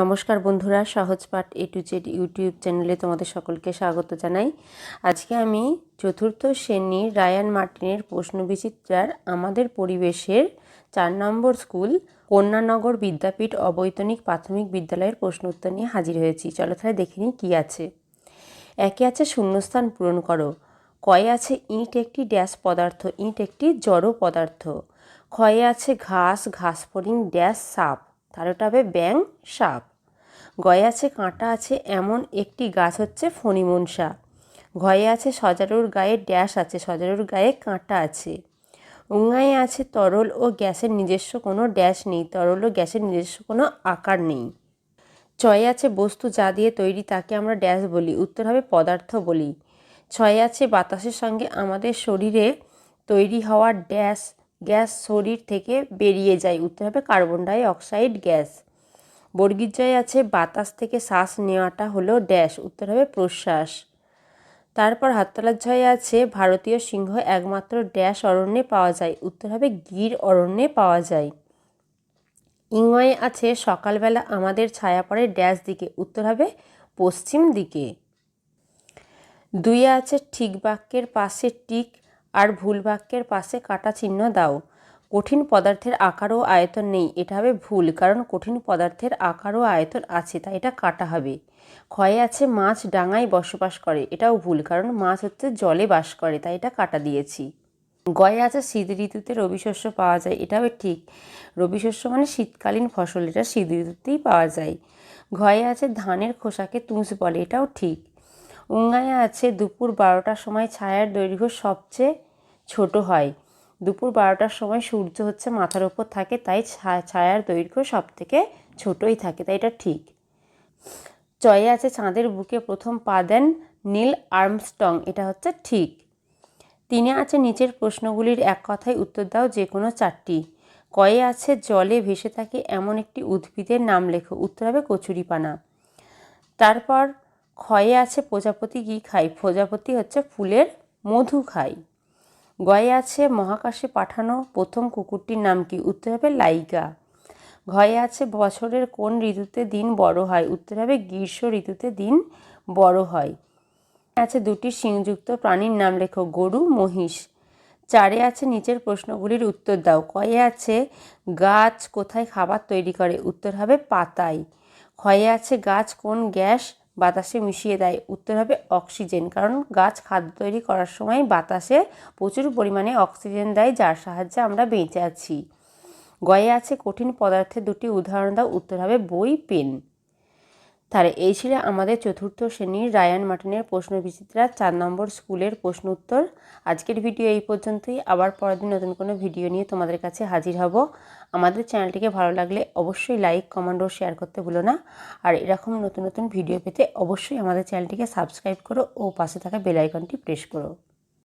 নমস্কার বন্ধুরা, সহজ পাঠ এ টু জেড ইউটিউব চ্যানেলে তোমাদের সকলকে স্বাগত জানাই। আজকে আমি চতুর্থ শ্রেণির রায়ান মার্টিনের প্রশ্নবিচিত্রার আমাদের পরিবেশের চার নম্বর স্কুল, কন্যানগর বিদ্যাপীঠ অবৈতনিক প্রাথমিক বিদ্যালয়ের প্রশ্ন উত্তর নিয়ে হাজির হয়েছি। চলো তাহলে দেখে নিই কী আছে। একে আছে শূন্যস্থান পূরণ করো। কয়ে আছে ইট একটি ড্যাশ পদার্থ, ইট একটি জড় পদার্থ। ক্ষয়ে আছে ঘাস ঘাস ফড়িং ড্যাশ সাপ। তাহলে হবে ব্যাং সাপ। গয়ে আছে কাঁটা আছে এমন একটি গাছ হচ্ছে ফণিমনসা ঘয়ে আছে সজারুর গায়ে ড্যাশ আছে, সজারুর গায়ে কাঁটা আছে। উঙ্গায়ে আছে তরল ও গ্যাসের নিজস্ব কোনো ড্যাশ নেই, তরল ও গ্যাসের নিজস্ব কোনো আকার নেই। ছয়ে আছে বস্তু যা দিয়ে তৈরি তাকে আমরা ড্যাশ বলি, উত্তর হবে পদার্থ বলি। ছয়ে আছে বাতাসের সঙ্গে আমাদের শরীরে তৈরি হওয়া ড্যাশ গ্যাস শরীর থেকে বেরিয়ে যায়। উত্তর হবে কার্বন ডাই অক্সাইড গ্যাস। জয় আছে, বাতাস থেকে শ্বাস নেওয়াটা হলো ড্যাশ, উত্তর হবে প্রশ্বাস। তারপর হাততলার ঝয়ে আছে, ভারতীয় সিংহ একমাত্র ড্যাশ অরণ্যে পাওয়া যায়, উত্তর হবে গির অরণ্যে পাওয়া যায়। ইংয়ে আছে, সকালবেলা আমাদের ছায়া পড়ে ড্যাশ দিকে, উত্তর হবে পশ্চিম দিকে। দুইয়ে আছে, ঠিক বাক্যের পাশে টিক আর ভুল বাক্যের পাশে কাটা চিহ্ন দাও। কঠিন পদার্থের আকার ও আয়তন নেই, এটা হবে ভুল, কারণ কঠিন পদার্থের আকার ও আয়তন আছে, তাই এটা কাটা হবে। ক্ষয়ে আছে মাছ, ডাঙায় বসবাস করে, এটাও ভুল, কারণ মাছ হচ্ছে জলে বাস করে, তাই এটা কাটা দিয়েছি। গয়ে আছে শীত ঋতুতে রবি শস্য পাওয়া যায়, এটাও ঠিক। রবি শস্য মানে শীতকালীন ফসল, এটা শীত ঋতুতেই পাওয়া যায়। ঘয়ে আছে ধানের খোসাকে তুষ বলে, এটাও ঠিক। উঙ্গায় আছে দুপুর বারোটার সময় ছায়ার দৈর্ঘ্য সবচেয়ে ছোট হয়। দুপুর বারোটার সময় সূর্য হচ্ছে মাথার ওপর থাকে, তাই ছায়ার দৈর্ঘ্য সব থেকে ছোটই থাকে, তাই এটা ঠিক। চয়ে আছে চাঁদের বুকে প্রথম পা দেন নীল আর্মস্টং এটা হচ্ছে ঠিক। তিনে আছে নিচের প্রশ্নগুলির এক কথায় উত্তর দাও যে কোনো চারটি। কয়ে আছে জলে ভেসে থাকে এমন একটি উদ্ভিদের নাম লেখো, উত্তর হবে কচুরিপানা। তারপর ক্ষয়ে আছে প্রজাপতি কী খায় প্রজাপতি হচ্ছে ফুলের মধু খায় গয়ে আছে মহাকাশে পাঠানো প্রথম কুকুরটির নাম কি? উত্তর হবে লাইকা ঘয়ে আছে বছরের কোন ঋতুতে দিন বড় হয়? উত্তর হবে গ্রীষ্ম ঋতুতে দিন বড় হয়। আছে দুটি সিংযুক্ত প্রাণীর নাম লেখো, গরু, মহিষ। চারে আছে নিচের প্রশ্নগুলির উত্তর দাও। কয়ে আছে গাছ কোথায় খাবার তৈরি করে? উত্তর হবে পাতায়। ক্ষয়ে আছে গাছ কোন গ্যাস বাতাসে মিশিয়ে দেয়। উত্তর হবে অক্সিজেন, কারণ গাছ খাদ্য তৈরি করার সময় বাতাসে প্রচুর পরিমাণে অক্সিজেন দেয়, যার সাহায্যে আমরা বেঁচে আছি। গয়ে আছে কঠিন পদার্থের দুটি উদাহরণ দাও। উত্তর হবে বই, পেন। তাহলে এই ছিল আমাদের চতুর্থ শ্রেণির রায়ান মার্টিনের প্রশ্ন বিচিত্রা চার নম্বর স্কুলের প্রশ্ন উত্তর। আজকের ভিডিও এই পর্যন্তই। আবার পরের দিন নতুন কোনো ভিডিও নিয়ে তোমাদের কাছে হাজির হব। আমাদের চ্যানেলটিকে ভালো লাগলে অবশ্যই লাইক, কমেন্ট ও শেয়ার করতে ভুলো না। আর এরকম নতুন নতুন ভিডিও পেতে অবশ্যই আমাদের চ্যানেলটিকে সাবস্ক্রাইব করো ও পাশে থাকা বেল আইকনটি প্রেস করো।